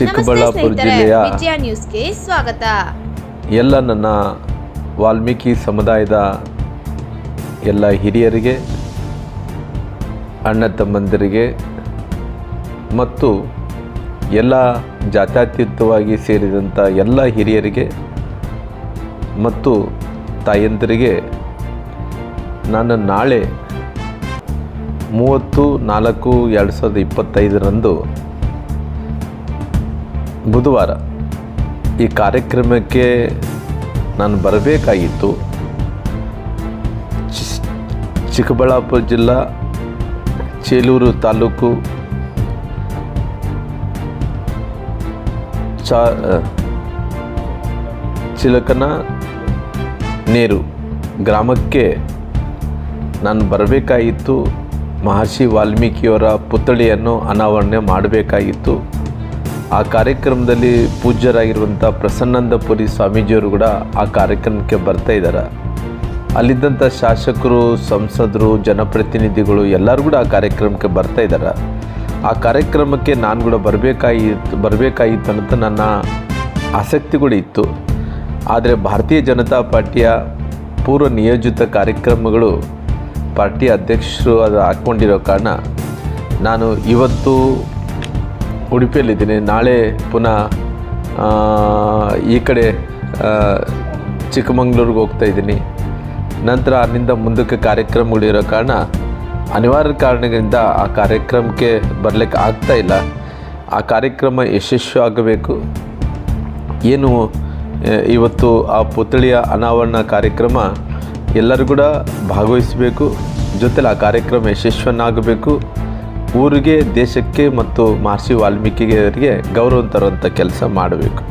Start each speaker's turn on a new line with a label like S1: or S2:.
S1: ಚಿಕ್ಕಬಳ್ಳಾಪುರ ಜಿಲ್ಲೆಯ
S2: ವಿಜಯ ನ್ಯೂಸ್ಗೆ ಸ್ವಾಗತ.
S1: ಎಲ್ಲ ನನ್ನ ವಾಲ್ಮೀಕಿ ಸಮುದಾಯದ ಎಲ್ಲ ಹಿರಿಯರಿಗೆ ಅಣ್ಣ ತಮ್ಮಂದಿರಿಗೆ ಮತ್ತು ಎಲ್ಲ ಜಾತ್ಯತೀತವಾಗಿ ಸೇರಿದಂಥ ಎಲ್ಲ ಹಿರಿಯರಿಗೆ ಮತ್ತು ತಾಯಂದಿರಿಗೆ ನಾನು ನಾಳೆ ಮೂವತ್ತು ನಾಲ್ಕು ಎರಡು ಸಾವಿರದ ಇಪ್ಪತ್ತೈದರಂದು ಬುಧವಾರ ಈ ಕಾರ್ಯಕ್ರಮಕ್ಕೆ ನಾನು ಬರಬೇಕಾಗಿತ್ತು. ಚಿಕ್ಕಬಳ್ಳಾಪುರ ಜಿಲ್ಲಾ, ಚೇಲೂರು ತಾಲೂಕು, ಚಾ ಚಿಲಕನ ನೇರು ಗ್ರಾಮಕ್ಕೆ ನಾನು ಬರಬೇಕಾಗಿತ್ತು. ಮಹರ್ಷಿ ವಾಲ್ಮೀಕಿಯವರ ಪುತ್ಥಳಿಯನ್ನು ಅನಾವರಣೆ ಮಾಡಬೇಕಾಗಿತ್ತು. ಆ ಕಾರ್ಯಕ್ರಮದಲ್ಲಿ ಪೂಜ್ಯರಾಗಿರುವಂಥ ಪ್ರಸನ್ನಂದಪುರಿ ಸ್ವಾಮೀಜಿಯವರು ಕೂಡ ಆ ಕಾರ್ಯಕ್ರಮಕ್ಕೆ ಬರ್ತಾ ಇದ್ದಾರೆ ಅಲ್ಲಿದ್ದಂಥ ಶಾಸಕರು, ಸಂಸದರು, ಜನಪ್ರತಿನಿಧಿಗಳು ಎಲ್ಲರೂ ಕೂಡ ಆ ಕಾರ್ಯಕ್ರಮಕ್ಕೆ ಬರ್ತಾ ಇದ್ದಾರೆ ಆ ಕಾರ್ಯಕ್ರಮಕ್ಕೆ ನಾನು ಕೂಡ ಬರಬೇಕಾಗಿತ್ತು ಬರಬೇಕಾಗಿತ್ತು ಅಂತ ನನ್ನ ಆಸಕ್ತಿ ಕೂಡ ಇತ್ತು. ಆದರೆ ಭಾರತೀಯ ಜನತಾ ಪಾರ್ಟಿಯ ಪೂರ್ವ ನಿಯೋಜಿತ ಕಾರ್ಯಕ್ರಮಗಳು ಪಾರ್ಟಿ ಅಧ್ಯಕ್ಷರು ಅದು ಹಾಕ್ಕೊಂಡಿರೋ ಕಾರಣ ನಾನು ಇವತ್ತು ಉಡುಪಿಯಲ್ಲಿದ್ದೀನಿ. ನಾಳೆ ಪುನಃ ಈ ಕಡೆ ಚಿಕ್ಕಮಂಗ್ಳೂರಿಗೆ ಹೋಗ್ತಾ ಇದ್ದೀನಿ. ನಂತರ ಅಲ್ಲಿಂದ ಮುಂದಕ್ಕೆ ಕಾರ್ಯಕ್ರಮಗಳಿರೋ ಕಾರಣ ಅನಿವಾರ್ಯ ಕಾರಣಗಳಿಂದ ಆ ಕಾರ್ಯಕ್ರಮಕ್ಕೆ ಬರಲಿಕ್ಕೆ ಆಗ್ತಾ ಇಲ್ಲ. ಆ ಕಾರ್ಯಕ್ರಮ ಯಶಸ್ವಿ ಆಗಬೇಕು. ಏನು ಇವತ್ತು ಆ ಪುತ್ಥಳಿಯ ಅನಾವರಣ ಕಾರ್ಯಕ್ರಮ ಎಲ್ಲರೂ ಕೂಡ ಭಾಗವಹಿಸಬೇಕು. ಜೊತೆಲಿ ಆ ಕಾರ್ಯಕ್ರಮ ಯಶಸ್ವನ್ನಾಗಬೇಕು ಊರಿಗೆ ದೇಶಕ್ಕೆ ಮತ್ತು ಮಹರ್ಷಿ ವಾಲ್ಮೀಕಿಯವರಿಗೆ ಗೌರವ ತರುವಂಥ ಕೆಲಸ ಮಾಡಬೇಕು.